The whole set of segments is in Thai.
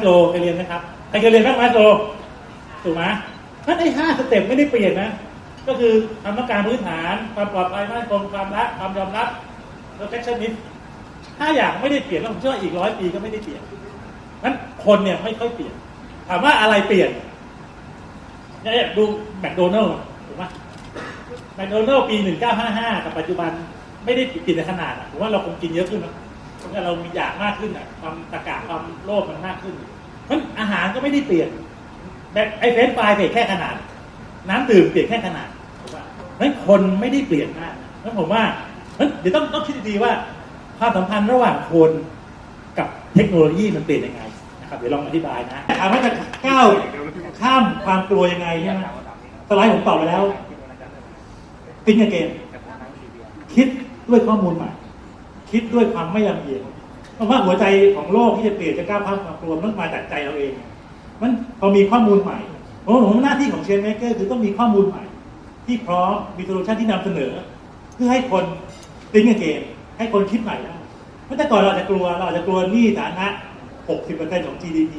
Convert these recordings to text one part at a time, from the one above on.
สโลเคยเรียนนะครับใครเคยเรียนแม็กมาสโลถูกไหมท่นไอ้ห้าสเต็ปไม่ได้เปลี่ยนนะ ก็คือความต้องการพื้นฐานความปลอดภัยมั่นคงความรักความยอมรับ perfectionist ห้าอย่างไม่ได้เปลี่ยนแล้วผมเชื่ออีกร้อยปีก็ไม่ได้เปลี่ยนนั้นคนเนี่ยไม่ค่อยเปลี่ยน ถามว่าอะไรเปลี่ยนเนี่ยดูแมคโดนัลล์ถูกไหมแมคโดนัลล์ปี 1955 กับปัจจุบันไม่ได้เปลี่ยนในขนาดผมว่าเราคงกินเยอะขึ้นนะ เพราะว่าเรามีอยากมากขึ้นอะความตะกะความโลภมันมากขึ้นเพราะอาหารก็ไม่ได้เปลี่ยนแบบไอ้เฟรนช์ฟรายเปลี่ยนแค่ขนาด น้ำดื่มเปลี่ยนแค่ขนาดเพราะฉะนั้นคนไม่ได้เปลี่ยนมากแล้วผมว่าเดี๋ยวต้องต้องคิดดีๆว่าความสัมพันธ์ระหว่างคนกับเทคโนโลยีมันเปลี่ยนยังไงนะครับเดี๋ยวลองอธิบายนะถามว่าจะก้าวข้ามความกลัวยังไงใช่ไหมสไลด์ผมตอบไปแล้วติ้งเกมคิดด้วยข้อมูลใหม่ คิดด้วยความไม่ยำเยียดเพราะว่าหัวใจของโลกที่จะเปลี่ยนจะก้าวข้ามความกลัวมันต้องมาจากใจเราเองมันพอมีข้อมูลใหม่ผมว่าผมหน้าที่ของเชนเมเกอร์คือต้องมีข้อมูลใหม่ ที่พร้อมมีโซลูชันที่นำเสนอ เพื่อให้คนติ้งเกมให้คนคิดใหม่ได้เพราะแต่ก่อนเราจะกลัวเราอาจจะกลัวหนี้ฐานะ 60%ของ GDP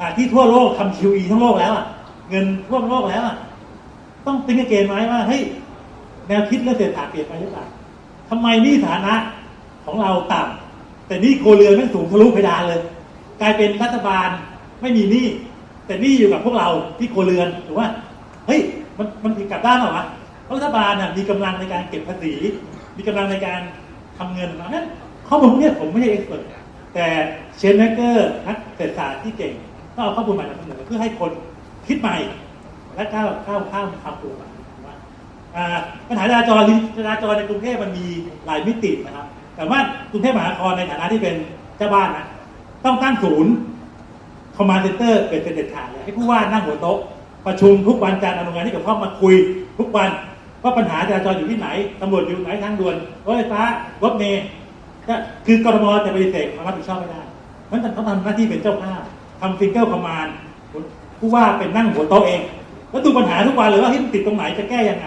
อ่าที่ทั่วโลกทำ QE ทั้งโลกแล้วอะเงินทั่วโลกแล้วอะต้องติ้งเกมไหมว่าเฮ้ยแนวคิดเรื่องเศรษฐศาสตร์เปลี่ยนไปหรือเปล่าทำไมหนี้ฐานะ ของเราต่ำแต่นี้โครเรือนไม่งสูงทะลุเพดานเลย กลายเป็นรัฐบาลไม่มีหนี้แต่นี้อยู่กับพวกเราที่โครเรือนถูกว่าเฮ้ยมันมันผิดกลับด้านหรอวะรัฐบาลน่ะมีกำลังในการเก็บภาษีมีกำลังในการทำเงินมานั้นข้อมูลพวกเนี้ยผมไม่ใช่เอ็กซ์เพรสแต่เชนเมเกอร์นักเศรษฐศาสตร์ที่เก่งต้องเอาข้อมูลใหม่มาเสนอเพื่อให้คนคิดใหม่ และก้าวก้าวข้ามความกลัวมาว่าอ่าปัญหาจราจรจราจรในกรุงเทพมันมีหลายมิตินะครับ แต่ว่ากรุงเทพมหานครในฐานะที่เป็นเจ้าบ้านนะต้องตั้งศูนย์คอมมานด์เซ็นเตอร์เป็นเด็ดขาดเลยให้ผู้ว่านั่งหัวโต๊ะประชุมทุกวันการดำเนินงานที่เกี่ยวข้องมาคุย ทุกวันว่าปัญหาจราจรอยู่ที่ไหนตำรวจอยู่ไหนทางด่วนรถไฟฟ้ารถเมล์ก็คือกรทมจะปฏิเสธความรับผิดชอบไม่ได้เพราะฉะนั้นเขาทำหน้าที่เป็นเจ้าภาพทำซิงเกิลคอมมานด์ผู้ว่าเป็นนั่งหัวโต๊ะเอง แล้วดูปัญหาทุกวันเลยว่าที่มันติดตรงไหนจะแก้ยังไง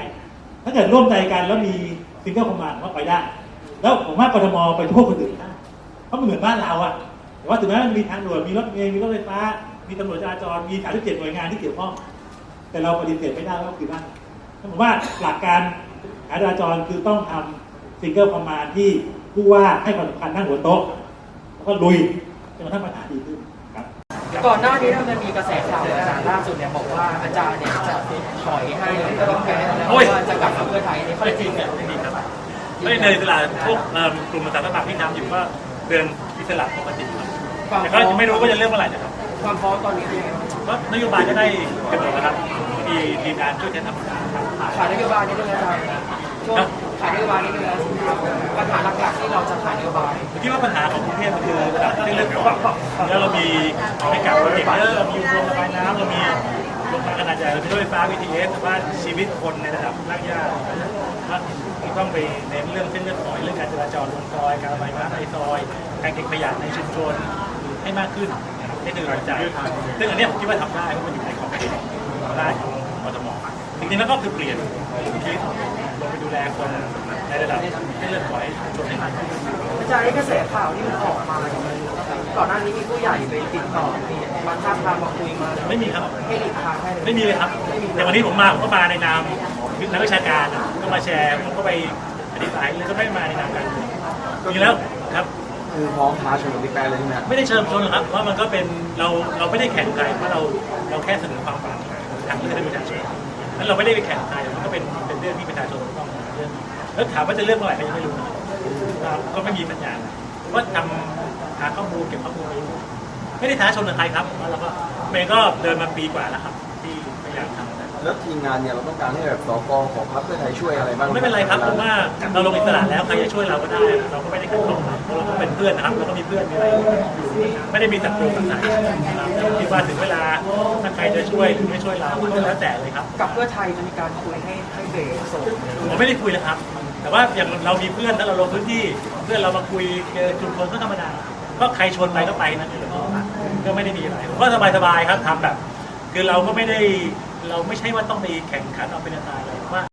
ถ้าเกิดร่วมใจกันแล้วมีซิงเกิลคอมมานด์ว่าไปได้ แล้วผมว่ากทมไปทั่วคนอื่นได้เพราะมันเหมือนบ้านเราอะแต่ว่าถึงแม้มันมีทางด่วนมีรถเมล์มีรถไฟฟ้า มีตำรวจจราจรมี37หน่วยงานที่เกี่ยวข้อง แต่เราปฏิเสธไม่ได้ว่าคือบ้านผมว่าหลักการหาจราจรคือต้องทำซิงเกิลประมาณที่ผู้ว่าให้ความสำคัญนั่งหัวโต๊ะแล้วก็ลุยจนกระทั่งปัญหาดีขึ้นครับ ก่อนหน้านี้มันมีกระแสข่าวอาจารย์ล่าสุดเนี่ยบอกว่าอาจารย์เนี่ยจะถอยให้บิ๊กแกนแล้วโอ้ยว่าจะกลับมาเพื่อไทยในข้อไม่เท็จจจริริงงเนี่เนี่ยย ไม่จริงครับไม่ในตลาดพวกเอิ่มกลุ่มต่างๆที่ทำอยู่ก็เดินอิสระปกติครับความแต่พร้ก็อมไม่รู้ว่าจะเริ่มเมื่อไหร่นะครับความพร้อมตอนนี้เป็นยังไงบ้างก็นโยบายก็ได้กำหนดนะครับมีทีมงานช่วยกันทำงานครับ ขายนโยบายนี้ด้วยอาจารย์ช่วงขายนโยบายนี้ด้วยนะปัญหาหลักๆที่เราจะขายนโยบายผมคิดว่าปัญหาของกรุงเทพมันคือระดับที่เรื่องของแล้วเรามีให้กับโปรเจกต์เยอะเรามีโรงระบายน้ำเรามีโรงพยาบาลขนาดใหญ่เรามีรถไฟฟ้า BTS แต่ว่าชีวิตคนในระดับรากหญ้า ว่ต้องไปเน้นเรื่องเส้นเลือดฝอยเรื่องการจราจรบนซอย การระบายน้ำในซอย การเก็บขยะในชุมชนให้มากขึ้นนี่คือหัวใจซึ่งอันนี้ผมคิดว่าทำได้เพราะมันอยู่ในของได้ของกทมจริงๆแล้วก็คือเปลี่ยนชีวิตลงไปดูแลคนในระดับเส้นเลือดฝอยชุมชนให้มากขึ้นอาจารย์ไอ้กระแสข่าวที่มันออกมาก่อนหน้านี้มีผู้ใหญ่ไปติดต่อมาท้าบทามมาคุยมาไม่มีครับให้หลีกทางให้เลยไม่มีเลยครับแต่วันนี้ผมมาผมก็มาในนาม นักวิชาการอะก็มาแชร์ผมก็ไปอธิบายแล้วก็ไม่ได้มาในนามการเมืองจริงๆแล้วครับ คือพร้อมท้าชนกับบิ๊กแบนเลยใช่ไหมฮะไม่ได้เชิญชวนหรอกครับเพราะมันก็เป็นเราเราไม่ได้แข่งใครเพราะเราเราแค่เสนอความฝันทางเลือกให้ประชาชนนั้นเราไม่ได้ไปแข่งใครมันก็เป็นเป็นเรื่องที่ประชาชนต้องเลือกแล้วถามว่าจะเลือกเมื่อไหร่ก็ยังไม่รู้นะครับเราก็ไม่มีสัญญาณผมก็ทำหาข้อมูลเก็บข้อมูลไว้ไม่ได้ท้าชนกับใครครับแล้วเราก็เมย์ก็เดินมาปีกว่าแล้วครับ ที่พยายามทำ แล้วทีมงานเนี่ยเราต้องการให้แบบสกของพรรคเพื่อไทยช่วยอะไรบ้างหไม่เป็นไรครับผมว่าเราลงอิสระแล้วใครจะช่วยเราก็ได้ เราก็ไม่ได้ขัดข้องเราก็เป็นเพื่อนนะครับเราก็มีเพื่อนมีอะไรอยู่ไม่ได้มีศัตรูกับใครนะครับคิดว่าถึงเวลาถ้าใครจะช่วยหรือไม่ช่วยเราก็แล้วแต่เลยครับกับเพื่อไทยจะมีการคุยให้ให้เบรกส่งผมไม่ได้คุยเลยครับ แต่ว่าอย่างเรามีเพื่อนแล้วเราลงพื้นที่เพื่อนเรามาคุยเจอชุมชนก็ธรรมดาก็ใครชวนไปก็ไปนั่นเองก็ไม่ได้มีอะไรผมก็สบายๆครับทำแบบ คือเราก็ไม่ได้ เราไม่ใช่ว่าต้องไปแข่งขันเอาเป็นตายอะไรว่า